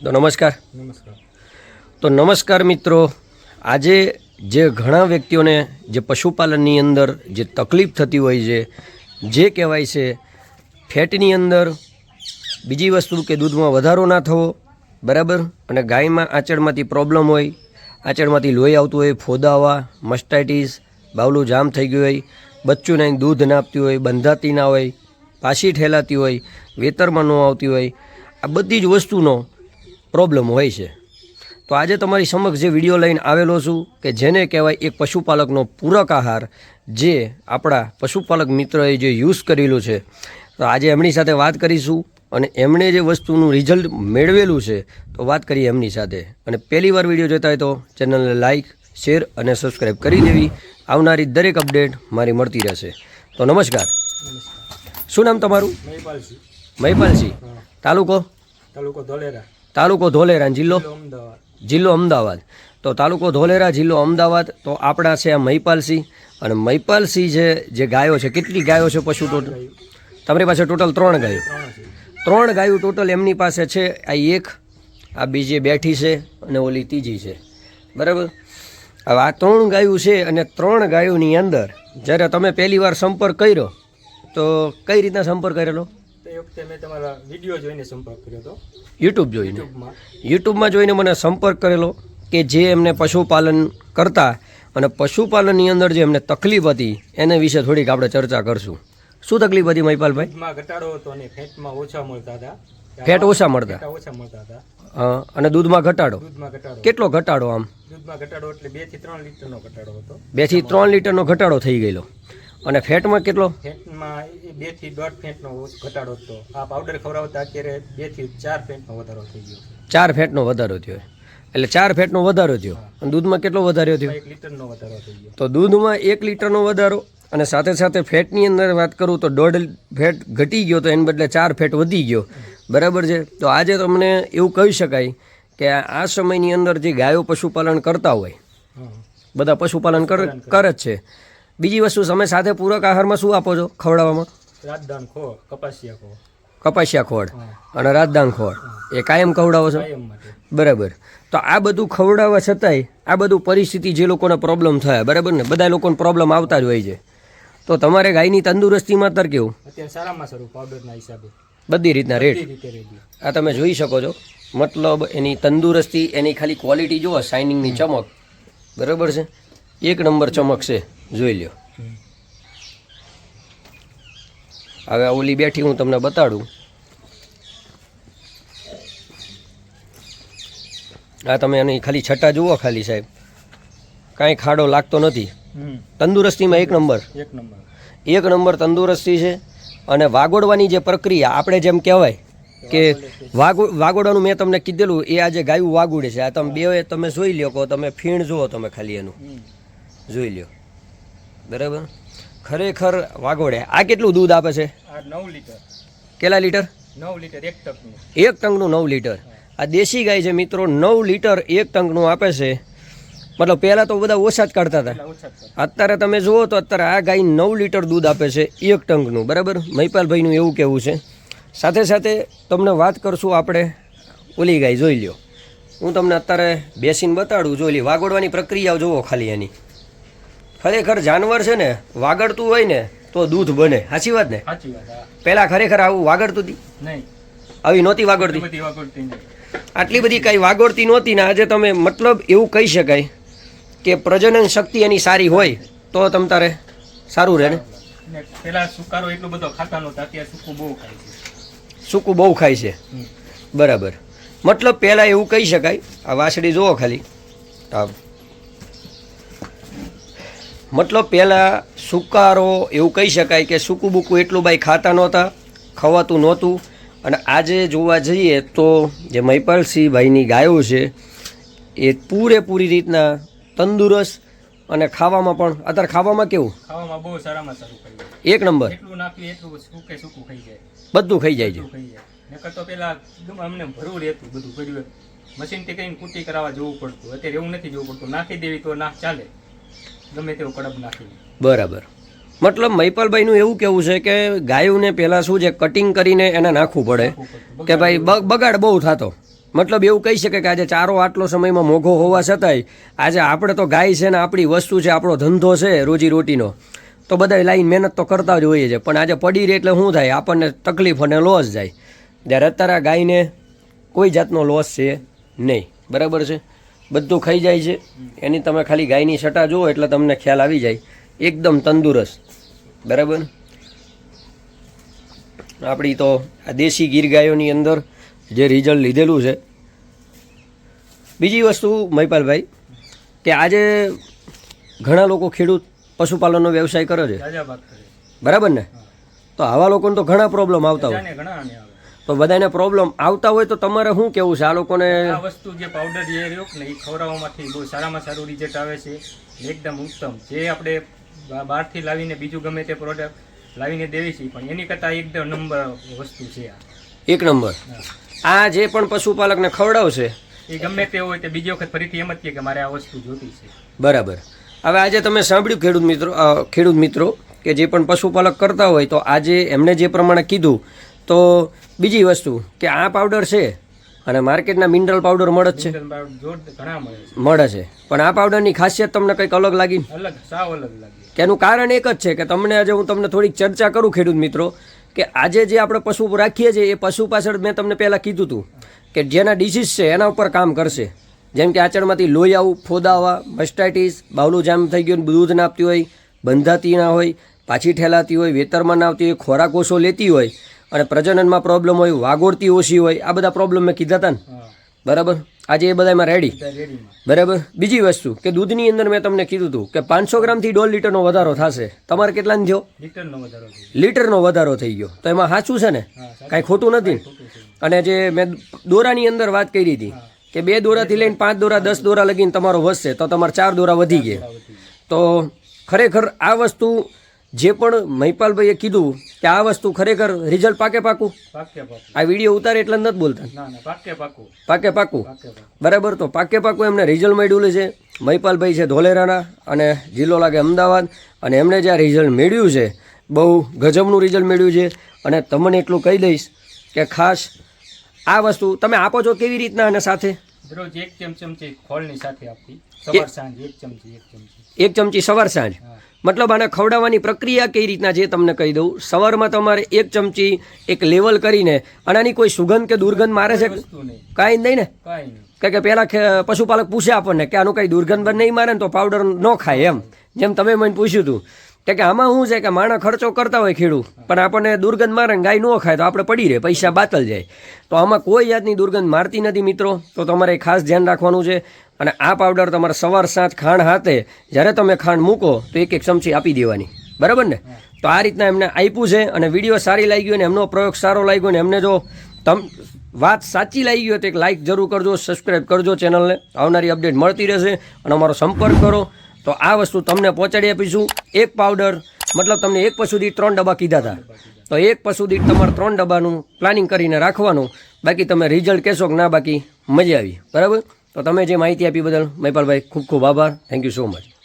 તો નમસ્કાર. નમસ્કાર. તો નમસ્કાર મિત્રો આજે જે ઘણા વ્યક્તિઓને જે પશુપાલનની અંદર જે તકલીફ થતી હોય છે જે કહેવાય છે ફેટની અંદર બીજી વસ્તુ કે દૂધમાં વધારો ના થવો બરાબર? અને ગાયમાં આંચળમાંથી પ્રોબ્લેમ હોય આંચળમાંથી લોહી આવતું હોય ફોદાવા મસ્ટાઇટીસ બાવલું જામ થઈ ગયું હોય બચ્ચું નહીં દૂધ ના આપતી હોય બંધાતી ના હોય પાછી ઠેલાતી હોય વેતરમાં ન આવતી હોય આ બધી જ વસ્તુનો પ્રોબ્લેમ હોય છે. તો આજે તમારી સમક્ષ જે વીડિયો લઈને આવેલો છું કે જેને કહેવાય એક પશુપાલકનો પૂરક આહાર જે આપણા પશુપાલક મિત્રએ જે યુઝ કરેલું છે. તો આજે એમની સાથે વાત કરીશું અને એમણે જે વસ્તુનું રિઝલ્ટ મેળવેલું છે તો વાત કરીએ એમની સાથે. અને પહેલી વાર વીડિયો જોતા હોય તો ચેનલને લાઇક શેર અને સબસ્ક્રાઈબ કરી દેવી. આવનારી દરેક અપડેટ મારી મળતી રહેશે. તો નમસ્કાર. શું નામ તમારું? મહિપાલસિંહ. મહિપાલસિંહ. તાલુકો? તાલુકો ધોલેરા. તાલુકો ધોલેરા જિલ્લો જિલ્લો અમદાવાદ. તો તાલુકો ધોલેરા જિલ્લો અમદાવાદ તો આપણા છે આ મહિપાલસિંહ અને મહિપાલસિંહ છે જે ગાયો છે કેટલી ગાયો છે પશુ ટોટલ તમારી પાસે ટોટલ ત્રણ ગાયો. ત્રણ ગાયો ટોટલ એમની પાસે છે આ એક આ બીજી બેઠી છે અને ઓલી ત્રીજી છે. બરાબર? હવે આ ત્રણ ગાયું છે અને ત્રણ ગાયોની અંદર જ્યારે તમે પહેલી વાર સંપર્ક કર્યો તો કઈ રીતના સંપર્ક કરેલો? તે વખતે મેં તમારા વીડિયો જોઈને સંપર્ક કર્યો હતો. યુટ્યુબ જોઈને? યુટ્યુબમાં જોઈને મને સંપર્ક કરેલો કે જે એમને પશુપાલન કરતા અને પશુપાલનની અંદર જે એમને તકલીફ હતી એને વિશે થોડીક આપણે ચર્ચા કરશું. શું તકલીફ હતી મહિપાલભાઈ? ઘટાડો હતો અને ફેટમાં ઓછા મળતા હતા. ફેટ ઓછા મળતા? ઓછા મળતા હતા. અને દૂધમાં ઘટાડો? દૂધમાં ઘટાડો. કેટલો ઘટાડો આમ? દૂધમાં ઘટાડો એટલે બેથી ત્રણ લીટરનો ઘટાડો હતો. બેથી ત્રણ લીટરનો ઘટાડો થઈ ગયેલો. અને ફેટમાં કેટલો? ફેટમાં બેથી દોઢ ફેટનો ઘટાડો હતો આ પાવડર ખવડાવતા અત્યારે બેથી ચાર ફેટનો વધારો થઈ ગયો ચાર ફેટનો વધારો થયો. એટલે ચાર ફેટનો વધારો થયો. અને દૂધમાં કેટલો વધારો થયો? એક લીટરનો વધારો થઈ ગયો. તો દૂધમાં એક લીટરનો વધારો અને સાથે સાથે ફેટની અંદર વાત કરું તો દોઢ ફેટ ઘટી ગયો તો એને બદલે ચાર ફેટ વધી ગયો. બરાબર છે? તો આજે તમને એવું કહી શકાય કે આ સમયની અંદર જે ગાયો પશુપાલન કરતા હોય બધા પશુપાલન કર. કરે જ છે. બીજી વસ્તુ તમે સાથે પૂરક આહારમાં શું આપો છો ખવડાવવામાં? રાજદાન ખો કપાસિયા ખોળ. અને રાજદાન ખોળ. એ કાયમ ખવડાવો છો? બરાબર. તો આ બધું ખવડાવવા છતાંય આ બધું પરિસ્થિતિ જે લોકોને પ્રોબ્લેમ થયા બરાબર ને? બધા લોકોને પ્રોબ્લેમ આવતા જ હોય છે. તો તમારે ગાયની તંદુરસ્તીમાં તર કેવું? સારામાં સારું પાવડરના હિસાબે. બધી રીતના રેટ આ તમે જોઈ શકો છો. મતલબ એની તંદુરસ્તી એની ખાલી ક્વોલિટી જુઓ શાઇનિંગની ચમક. બરાબર છે? એક નંબર ચમક છે. જોઈ લ્યો. હવે ઓલી બેઠી હું તમને બતાડું. આ તમે એની ખાલી છટા જુઓ ખાલી સાહેબ. કાંઈ ખાડો લાગતો નથી. તંદુરસ્તીમાં એક નંબર. એક નંબર. એક નંબર તંદુરસ્તી છે અને વાગોડવાની જે પ્રક્રિયા આપણે જેમ કહેવાય કે વાગો વાગોડવાનું મેં તમને કીધેલું એ આજે ગાયું વાગોડે છે. આ તમે બે તમે જોઈ લ્યો કહો તમે ફીણ જુઓ તમે ખાલી એનું. જોઈ લ્યો. બરાબર? ખરેખર વાગોડે આ કેટલું દૂધ આપે છે? નવ લીટર. કેટલા લીટર? નવ લીટર એક ટંકનું એક ટંકનું નવ લીટર. આ દેશી ગાય છે મિત્રો નવ લીટર એક ટંકનું આપે છે. મતલબ પહેલાં તો બધા ઓછા જ કાઢતા હતા. અત્યારે તમે જુઓ તો અત્યારે આ ગાય નવ લીટર દૂધ આપે છે એક ટંકનું. બરાબર? મહિપાલભાઈનું એવું કહેવું છે. સાથે સાથે તમને વાત કરશું આપણે ઓલી ગાય જોઈ લ્યો. હું તમને અત્યારે બેસીને બતાડું જો ઓલી વાગોડવાની પ્રક્રિયા જુઓ ખાલી એની. ખરેખર જાનવર છે ને વાગડતું હોય ને તો દૂધ બને. સાચી વાત ને? પેલા પહેલાં ખરેખર આવું વાગડતું હતી આવી નહોતી વાગડતી? આટલી બધી કાંઈ વાગોડતી નહોતી ને આજે તમે મતલબ એવું કહી શકાય કે પ્રજનન શક્તિ એની સારી હોય તો તમ તારે સારું રહે ને? ને પેલા સુકારો એટલો બધો ખાતા નહોતા અત્યારે સૂકું બહુ ખાય છે. સૂકું બહુ ખાય છે. બરાબર. મતલબ પહેલાં એવું કહી શકાય આ વાસળી જુઓ ખાલી. આ મતલબ પહેલાં સુકારો એવું કહી શકાય કે સૂકું બૂકું એટલું બાઈ ખાતા નહોતા ખવાતું નહોતું. અને આજે જોવા જઈએ તો જે મહિપાલસિંહ ભાઈની ગાયો છે એ પૂરેપૂરી રીતના તંદુરસ્ત અને ખાવામાં પણ અત્યારે ખાવામાં કેવું? ખાવામાં બહુ સારામાં સારું ખાઈ એક નંબર. એટલું નાખ્યું એટલું સૂકે સૂકું ખાઈ જાય. બધું ખાઈ જાય છે. નકર તો પેલા અમને ભરવું રહેતું બધું કર્યું મશીનથી કઈ કુટી કરાવવા જવું પડતું. અત્યારે એવું નથી જવું પડતું. નાખી દેવી તો ના ચાલે. ગમે તેવું કડબ નાખી બરાબર. મતલબ મહિપાલભાઈનું એવું કેવું છે કે ગાયોને પહેલાં શું છે કટિંગ કરીને એને નાખવું પડે. કે ભાઈ બગાડ બહુ થતો. મતલબ એવું કહી શકે કે આજે ચારો આટલો સમયમાં મોઘો હોવા છતાંય આજે આપણે તો ગાય છે ને આપણી વસ્તુ છે આપણો ધંધો છે રોજી રોટીનો તો બધા લાઈન મહેનત તો કરતા જ હોઈએ છે પણ આજે પડી રહે એટલે શું થાય? આપણને તકલીફ અને લોસ જાય. જ્યારે અત્યારે ગાયને કોઈ જાતનો લોસ છે નહીં. બરાબર છે? બધું ખાઈ જાય છે. એની તમે ખાલી ગાયની સટા જુઓ એટલે તમને ખ્યાલ આવી જાય. એકદમ તંદુરસ્ત. બરાબર? આપણી તો આ દેશી ગીર ગાયોની અંદર જે રિઝલ્ટ લીધેલું છે. બીજી વસ્તુ મહિપાલભાઈ કે આજે ઘણા લોકો ખેડૂત પશુપાલનનો વ્યવસાય કરે છે. બરાબર ને? તો આવા લોકોને તો ઘણા પ્રોબ્લેમ આવતા હોય. તો બધાને પ્રોબ્લેમ આવતા હોય તો તમારે શું કેવું છે? આ લોકોને આ વસ્તુ જે પાવડર જે રહ્યો ને એ ખવડાવવામાંથી બહુ સારામાં સારું રિઝલ્ટ આવે છે. એકદમ ઉત્તમ. જે આપણે બહારથી લાવીને બીજું ગમે તે પ્રોડક્ટ લાવીને દેવી છે પણ એની કરતાં એકદમ નંબર વસ્તુ છે આ. એક નંબર આ જે પણ પશુપાલકને ખવડાવશે? એ ગમે તે હોય તે બીજી વખત ફરીથી એમ જ કહે કે મારે આ વસ્તુ જોતી છે. બરાબર. હવે આજે તમે સાંભળ્યું ખેડૂત મિત્રો ખેડૂત મિત્રો કે જે પણ પશુપાલક કરતા હોય તો આજે એમણે જે પ્રમાણે કીધું તો બીજી વસ્તુ કે આ પાવડર છે અને માર્કેટના મિનરલ પાવડર મળે જ છે. મળે છે. પણ આ પાવડરની ખાસિયત તમને કંઈક અલગ લાગી? અલગ સાવ અલગ લાગે. કે એનું કારણ એક જ છે કે તમને આજે હું તમને થોડીક ચર્ચા કરું ખેડૂત મિત્રો કે આજે જે આપણે પશુ રાખીએ છીએ એ પશુ પાછળ મેં તમને પહેલાં કીધું હતું કે જેના ડિસીઝ છે એના ઉપર કામ કરશે. જેમ કે આચરણમાંથી લોહી આવું ફોદાવા મસ્ટાઇટિસ બાવલું જામ થઈ ગયું દૂધ ના આપતી હોય બંધાતી ના હોય પાછી ઠેલાતી હોય વેતરમાં ના આવતી હોય ખોરાક ઓછો લેતી હોય અને પ્રજનનમાં પ્રોબ્લેમ હોય વાગોળતી ઓછી હોય આ બધા પ્રોબ્લેમ મેં કીધા હતા ને. બરાબર? આજે એ બધામાં રેડી બરાબર? બીજી વસ્તુ કે દૂધની અંદર મેં તમને કીધું હતું કે પાંચસો ગ્રામથી દોઢ લીટરનો વધારો થશે. તમારે કેટલાનો થયો? લિટરનો વધારો થઈ ગયો. તો એમાં સાચું છે ને? કાંઈ ખોટું નથી. અને જે મેં દોરાની અંદર વાત કરી હતી કે બે દોરાથી લઈને પાંચ દોરા દસ દોરા લગીને તમારો વધશે તો તમારે ચાર દોરા વધી ગયું. તો ખરેખર આ વસ્તુ જે પણ મહિપાલભાઈએ કીધું કે આ વસ્તુ ખરેખર રિઝલ્ટ પાકે પાકું? આ વીડિયો ઉતારે એટલે નથી બોલતા? પાકે પાકું. બરાબર તો પાકે પાકું એમને રિઝલ્ટ મળ્યું છે. મહિપાલભાઈ છે ધોલેરાના અને જિલ્લો લાગે અમદાવાદ. અને એમણે જે આ રિઝલ્ટ મેળવ્યું છે બહુ ગજબનું રિઝલ્ટ મેળવ્યું છે. અને તમને એટલું કહી દઈશ કે ખાસ આ વસ્તુ તમે આપો છો કેવી રીતના અને સાથે? દરરોજ એક ચમચી ખોળની સાથે આપવી સવાર સાંજ એક ચમચી એક ચમચી. એક ચમચી સવાર સાંજ. મતલબ આને ખવડાવવાની પ્રક્રિયા કઈ રીતના છે તમને કહી દઉં. સવારમાં તમારે એક ચમચી એક લેવલ કરીને અને આની કોઈ સુગંધ કે દુર્ગંધ મારે છે? કાંઈ નહીં. ને? કાંઈ કે પહેલાં પશુપાલક પૂછે આપણને કે આનું કંઈ દુર્ગંધ નહીં મારે ને તો પાવડર ન ખાય એમ. જેમ તમે મને પૂછ્યું હતું કે કે આમાં શું છે કે માણસ ખર્ચો કરતા હોય ખેડૂત, પણ આપણને દુર્ગંધ મારે ગાય ન ખાય તો આપણે પડી રહે, પૈસા બાતલ જાય. તો આમાં કોઈ જાતની દુર્ગંધ મારતી નથી મિત્રો, તો તમારે ખાસ ધ્યાન રાખવાનું છે. અને આ પાવડર તમારે સવાર, સાંજ, ખાંડ હાથે, જ્યારે તમે ખાંડ મૂકો, તો એક એક ચમચી આપી દેવાની. બરાબર ને? તો આ રીતના એમને આપ્યું છે અને વીડિયો સારી લાગી અને એમનો પ્રયોગ સારો લાગ્યો ને એમને જો તમ, વાત સાચી લાગી હોય તો એક લાઇક જરૂર કરજો સબસ્ક્રાઈબ કરજો ચેનલને આવનારી અપડેટ મળતી રહેશે અને અમારો સંપર્ક કરો. તો આ વસ્તુ તમને પહોંચાડી આપીશું. એક પાવડર મતલબ તમને એક પશુ ત્રણ ડબ્બા કીધા હતા તો એક પશુ તમારે ત્રણ ડબ્બાનું પ્લાનિંગ કરીને રાખવાનું. બાકી તમે રિઝલ્ટ કહેશો કે ના, બાકી મજા આવી. બરાબર? તો તમે જે માહિતી આપી બદલ મહિપાલભાઈ ખૂબ ખૂબ આભાર. Thank you so much